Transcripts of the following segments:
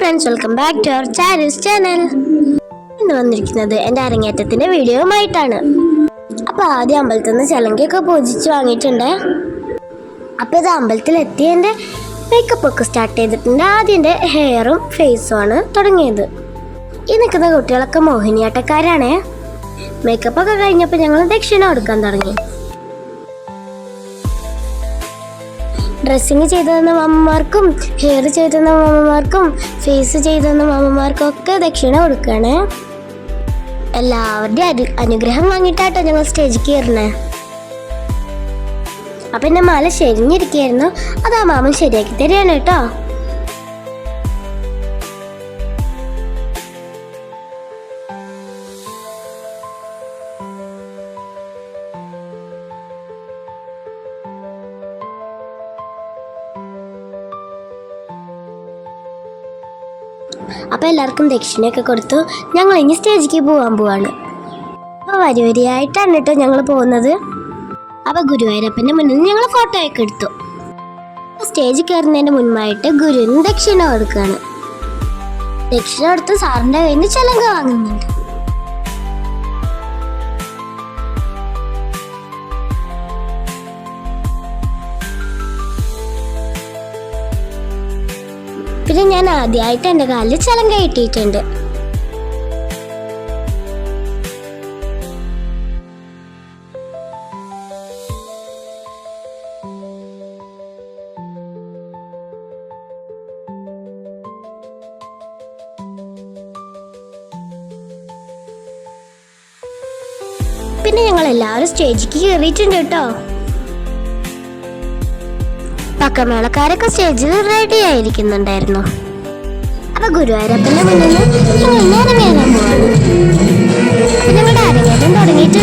Friends welcome back to our channels channel ഇന്ന് വന്നിരിക്കുന്നത് എന്റെ അരങ്ങേറ്റത്തിന്റെ വീഡിയോയുമായിട്ടാണ്. അപ്പോൾ ആദ്യം അമ്പലത്തിൽ നിന്ന് ചിലങ്കയൊക്കെ പൂജിച്ച് വാങ്ങിയിട്ടുണ്ട്. അപ്പോൾ ഇത് അമ്പലത്തിൽ എത്തി എന്റെ മേക്കപ്പ് ഒക്കെ സ്റ്റാർട്ട് ചെയ്തിട്ടുണ്ട്. ആദ്യം എന്റെ ഹെയറും ഫേസും ആണ് തുടങ്ങിയത്. ഈ നിൽക്കുന്ന കുട്ടികളൊക്കെ മോഹിനിയാട്ടക്കാരാണ്. മേക്കപ്പ് ഒക്കെ കഴിഞ്ഞപ്പോൾ ഞങ്ങൾ ദക്ഷിണ കൊടുക്കാൻ തുടങ്ങി. ഡ്രസ്സിങ് ചെയ്തു തന്ന മാമന്മാർക്കും ഹെയർ ചെയ്തു തന്ന മാമന്മാർക്കും ഫേസ് ചെയ്തു തന്ന മാമന്മാർക്കും ഒക്കെ ദക്ഷിണ കൊടുക്കുകയാണ് എല്ലാവരുടെയും അനു അനുഗ്രഹം വാങ്ങിയിട്ടാട്ടോ ഞങ്ങൾ സ്റ്റേജിൽ കയറണേ അപ്പം എന്റെ മാല ശരിഞ്ഞിരിക്കുകയായിരുന്നു. അത് ആ മാമൻ ശരിയാക്കി തരികയാണ് കേട്ടോ. അപ്പൊ എല്ലാവർക്കും ദക്ഷിണയൊക്കെ കൊടുത്തു. ഞങ്ങൾ ഇനി സ്റ്റേജിലേക്ക് പോകാൻ പോവാണ്. അപ്പോൾ വരി വരിയായിട്ടാണ് കേട്ടോ ഞങ്ങൾ പോകുന്നത്. അപ്പോൾ ഗുരുവായൂരപ്പന്റെ മുന്നിൽ ഞങ്ങൾ ഫോട്ടോ ഒക്കെ എടുത്തു. സ്റ്റേജിൽ കയറുന്നതിന് മുൻപായിട്ട് ഗുരുവിന് ദക്ഷിണ കൊടുക്കുകയാണ് ദക്ഷിണ കൊടുത്ത് സാറിന്റെ കയ്യിൽ നിന്ന് ചിലങ്ക വാങ്ങുന്നുണ്ട്. ഞാൻ ആദ്യമായിട്ട് എന്റെ കാലിൽ ചലം കയറ്റിയിട്ടുണ്ട്. പിന്നെ ഞങ്ങൾ എല്ലാവരും സ്റ്റേജിലേക്ക് കയറിയിട്ടുണ്ട് കേട്ടോ. പക്കമേളക്കാരൊക്കെ സ്റ്റേജിൽ റെഡി ആയിരിക്കുന്നുണ്ടായിരുന്നു. അപ്പൊ ഗുരുവായൂരപ്പന്റെ മുന്നിൽ അപ്പൊ ഞങ്ങളുടെ അരങ്ങേറ്റം തുടങ്ങിയിട്ടുണ്ട്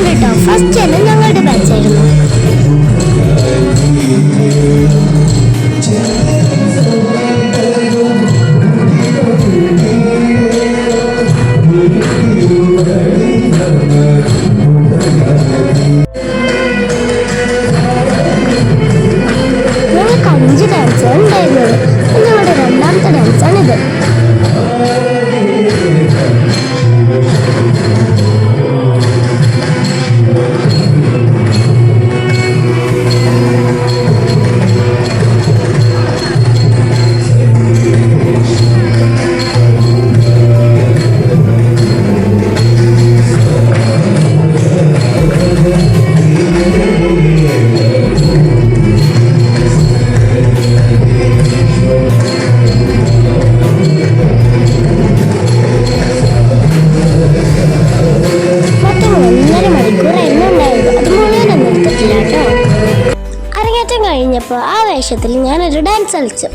കഴിഞ്ഞപ്പോൾ ആ വേഷത്തിൽ ഞാനൊരു ഡാൻസ് കളിച്ചു.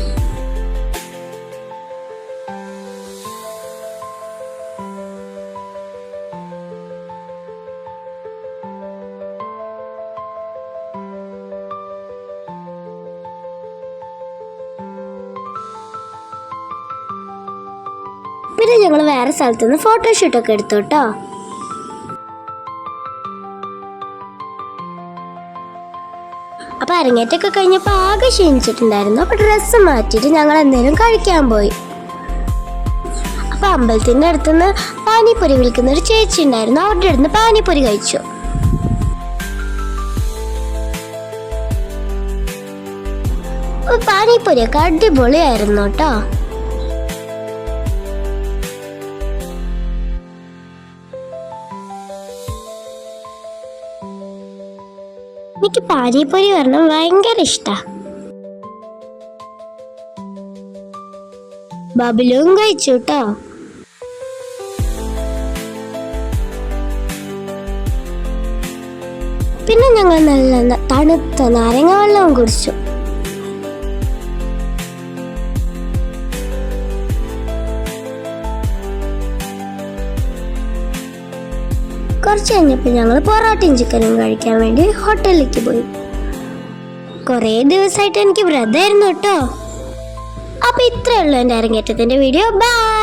പിന്നെ ഞങ്ങൾ വേറെ സ്ഥലത്തുനിന്ന് ഫോട്ടോഷൂട്ടൊക്കെ എടുത്തു കേട്ടോ. അപ്പൊ അരങ്ങേറ്റൊക്കെ കഴിഞ്ഞപ്പോൾ ആകെ ക്ഷീണിച്ചിട്ടുണ്ടായിരുന്നു. അപ്പോൾ ഡ്രസ്സ് മാറ്റിയിട്ട് ഞങ്ങൾ എന്തെങ്കിലും കഴിക്കാൻ പോയി. അപ്പോൾ അമ്പലത്തിന്റെ അടുത്തുനിന്ന് പാനിപ്പൊരി വിൽക്കുന്ന ഒരു ചേച്ചി ഉണ്ടായിരുന്നു. അവരുടെ അടുത്ത് പാനിപ്പൊരി കഴിച്ചു. പാനിപ്പൊരിയൊക്കെ അടിപൊളിയായിരുന്നു കേട്ടോ. എനിക്ക് പാനിപ്പൊരി വരണം ഭയങ്കര ഇഷ്ടാ. ബബിലും കഴിച്ചു കേട്ടോ പിന്നെ ഞങ്ങൾ നല്ല തണുത്ത നാരങ്ങ വെള്ളവും കുടിച്ചു. കുറച്ച് കഴിഞ്ഞപ്പോൾ ഞങ്ങൾ പൊറോട്ടയും ചിക്കനും കഴിക്കാൻ വേണ്ടി ഹോട്ടലിലേക്ക് പോയി. കുറേ ദിവസമായിട്ട് എനിക്ക് വ്രതമായിരുന്നു കേട്ടോ അപ്പോൾ ഇത്രയേ ഉള്ളൂ എന്റെ അരങ്ങേറ്റത്തിന്റെ വീഡിയോ ബൈ